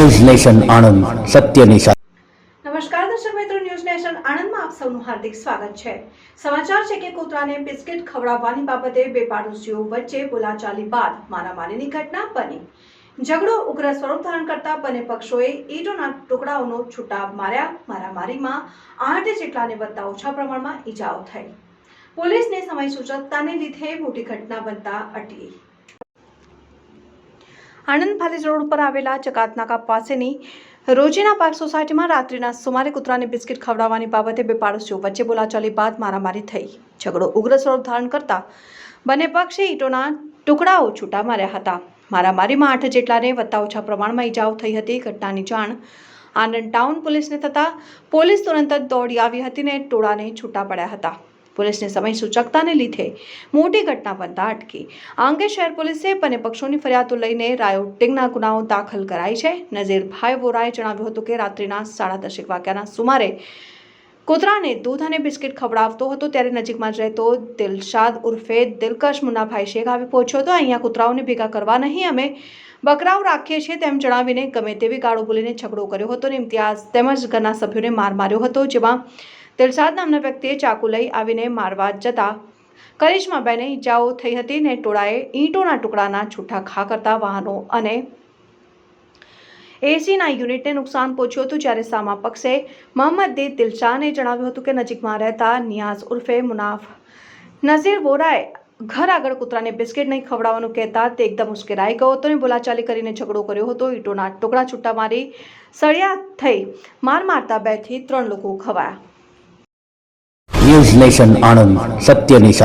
News nation Anand સત્યની સાથે નમસ્કાર, દર્શક મિત્રો ન્યૂઝ નેશન આણંદમાં આપ સૌનું હાર્દિક સ્વાગત છે. સમાચાર છે કે કૂતરાને બિસ્કિટ ખવડાવવાની બાબતે બે પાડોશીઓ વચ્ચે બોલાચાલી બાદ મારામારીની ઘટના બની. ઝઘડો ઉગ્ર સ્વરૂપ ધારણ કરતા બંને પક્ષોએ ઈંટોના ટુકડાઓનો છૂટા માર્યા. મારામારીમાં આઠ જેટલાને વધતા ઓછા પ્રમાણમાં ઈજાઓ થઈ. પોલીસને સમય સૂચકતાને લીધે મોટી ઘટના બનતા અટકી આણંદ ભાલેજ રોડ ઉપર આવેલા ચકાતનાકા પાસેની રોજીના પાર્ક સોસાયટીમાં રાત્રિના સુમારે કૂતરાને બિસ્કિટ ખવડાવવાની બાબતે બે પાડોશીઓ વચ્ચે બોલાચાલી બાદ મારામારી થઈ. ઝઘડો ઉગ્ર સ્વરૂપ ધારણ કરતા બંને પક્ષે ઈંટોના ટુકડાઓ છૂટા માર્યા હતા. મારામારીમાં આઠ જેટલાને વધતા ઓછા પ્રમાણમાં ઈજાઓ થઈ હતી. ઘટનાની જાણ આનંદ ટાઉન પોલીસને થતાં પોલીસ તુરંત જ દોડી આવી હતી ને ટોળાને છૂટા પડ્યા હતા. પોલીસને સમય સૂચકતાને લીધે મોટી ઘટના બનતા અટકી. આ અંગે શહેર પોલીસે બંને પક્ષોની ફરિયાદો લઈને રાયોટિંગના ગુનાઓ દાખલ કરાઈ છે. નઝીરભાઈ વોરાએ જણાવ્યું હતું કે રાત્રિના સાડા દસેક વાગ્યાના સુમારે કૂતરાને દૂધ અને બિસ્કિટ ખવડાવતો હતો, ત્યારે નજીકમાં જ રહેતો દિલશાદ ઉર્ફે દિલકશ મુન્નાભાઈ શેખ આવી પહોંચ્યો હતો. અહીંયા કૂતરાઓને ભેગા કરવા નહીં અમે બકરાઓ રાખીએ છીએ તેમ જણાવીને ગમે તેવી ગાળો બોલીને ઝઘડો કર્યો હતો અને ઇમ્તિયાઝ તેમજ ઘરના સભ્યોને માર માર્યો હતો, જેમાં દિલશાદ નામના વ્યક્તિએ ચાકુ લઈ આવીને મારવા જતા કરિશ્માબેને ઈજાઓ થઈ હતી ને ટોળાએ ઈંટોના ટુકડાના છૂટા ખા કરતા વાહનો અને એસીના યુનિટને નુકસાન પહોંચ્યું હતું જ્યારે સામા પક્ષે મોહમ્મદ દીદ દિલશાને જણાવ્યું હતું કે નજીકમાં રહેતા નિયાઝ ઉર્ફે મુનાફ નઝીર વોરાએ ઘર આગળ કૂતરાને બિસ્કિટ નહીં ખવડાવવાનું કહેતા તે એકદમ ઉશ્કેરાઈ ગયો હતો અને બોલાચાલી કરીને ઝઘડો કર્યો હતો. ઈંટોના ટુકડા છૂટા મારી સળિયા થઈ માર મારતા બેથી ત્રણ લોકો ખવાયા. ન્યૂઝ નેશન આણંદ સત્યની